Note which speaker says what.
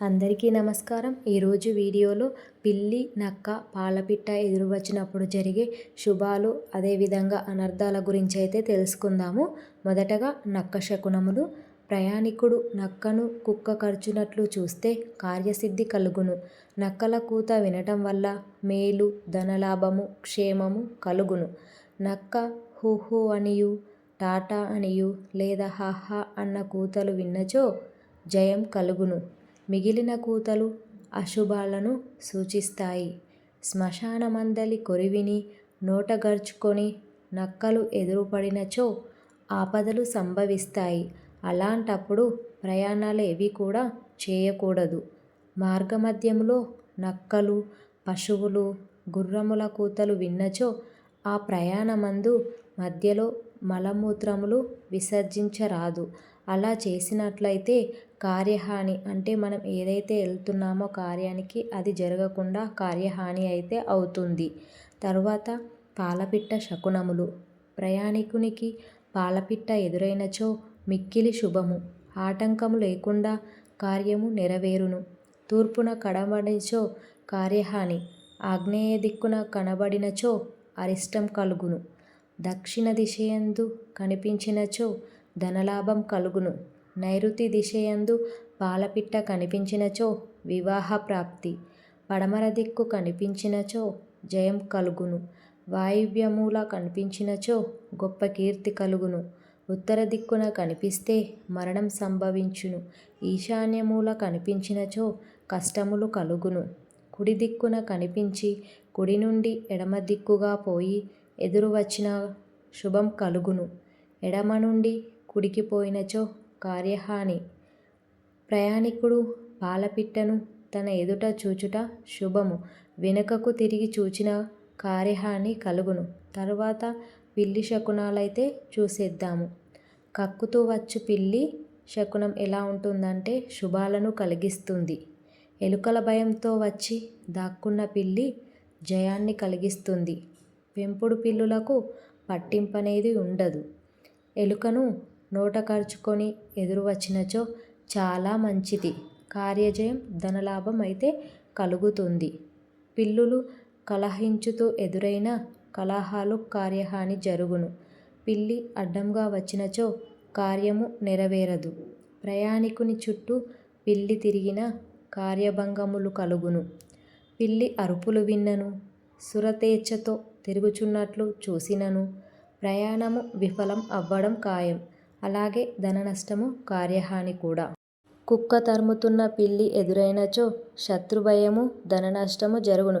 Speaker 1: అందరికీ నమస్కారం. ఈరోజు వీడియోలో పిల్లి నక్క పాలపిట్ట ఎదురు వచ్చినప్పుడు జరిగే శుభాలు అదేవిధంగా అనర్థాల గురించి అయితే తెలుసుకుందాము. మొదటగా నక్క శకునములు. ప్రయాణికుడు నక్కను కుక్క ఖర్చునట్లు చూస్తే కార్యసిద్ధి కలుగును. నక్కల కూత వినటం వల్ల మేలు ధనలాభము క్షేమము కలుగును. నక్క హుహు అనియు టాటా అనియు లేదా హాహా అన్న కూతలు విన్నచో జయం కలుగును. మిగిలిన కూతలు అశుభాలను సూచిస్తాయి. శ్మశానమందలి కొరివిని నోటగర్చుకొని నక్కలు ఎదురుపడినచో ఆపదలు సంభవిస్తాయి. అలాంటప్పుడు ప్రయాణాలు ఏవి కూడా చేయకూడదు. మార్గమధ్యంలో నక్కలు పశువులు గుర్రముల కూతలు విన్నచో ఆ ప్రయాణమందు మధ్యలో మలమూత్రములు విసర్జించరాదు. అలా చేసినట్లయితే కార్యహాని అంటే మనం ఏదైతే వెళ్తున్నామో కార్యానికి అది జరగకుండా కార్యహాని అయితే అవుతుంది. తర్వాత పాలపిట్ట శకునములు. ప్రయాణికునికి పాలపిట్ట ఎదురైనచో మిక్కిలి శుభము. ఆటంకము లేకుండా కార్యము నెరవేరును. తూర్పున కడబడినచో కార్యహాని. ఆగ్నేయ దిక్కున కనబడినచో అరిష్టం కలుగును. దక్షిణ దిశయందు కనిపించినచో ధనలాభం కలుగును. నైరుతి దిశయందు పాలపిట్ట కనిపించినచో వివాహ ప్రాప్తి పడమర దిక్కు కనిపించినచో జయం కలుగును. వాయువ్యమూల కనిపించినచో గొప్ప కీర్తి కలుగును. ఉత్తర దిక్కున కనిపిస్తే మరణం సంభవించును. ఈశాన్యమూల కనిపించినచో కష్టములు కలుగును. కుడి దిక్కున కనిపించి కుడి నుండి ఎడమ దిక్కుగా పోయి ఎదురు వచ్చిన శుభం కలుగును. ఎడమ నుండి కుడికిపోయినచో కార్యహాని. ప్రయాణికుడు పాలపిట్టను తన ఎదుట చూచుట శుభము. వెనుకకు తిరిగి చూచిన కార్యహాని కలుగును. తరువాత పిల్లి శకునాలైతే చూసేద్దాము. కక్కుతూ వచ్చు పిల్లి శకునం ఎలా ఉంటుందంటే శుభాలను కలిగిస్తుంది. ఎలుకల భయంతో వచ్చి దాక్కున్న పిల్లి జయాన్ని కలిగిస్తుంది. పెంపుడు పిల్లులకు పట్టింపనేది ఉండదు. ఎలుకను నోట ఖర్చుకొని ఎదురు వచ్చినచో చాలా మంచిది. కార్యజయం ధనలాభం అయితే కలుగుతుంది. పిల్లులు కలహించుతూ ఎదురైన కలహాలు కార్యహాని జరుగును. పిల్లి అడ్డంగా వచ్చినచో కార్యము నెరవేరదు. ప్రయాణికుని చుట్టూ పిల్లి తిరిగిన కార్యభంగములు కలుగును. పిల్లి అరుపులు విన్నను. సురతేచ్ఛతో తిరుగుచున్నట్లు చూసినను. ప్రయాణము విఫలం అవ్వడం ఖాయం. అలాగే ధన నష్టము కార్యహాని కూడా. కుక్క తరుముతున్న పిల్లి ఎదురైనచో శత్రుభయము ధన నష్టము జరుగును.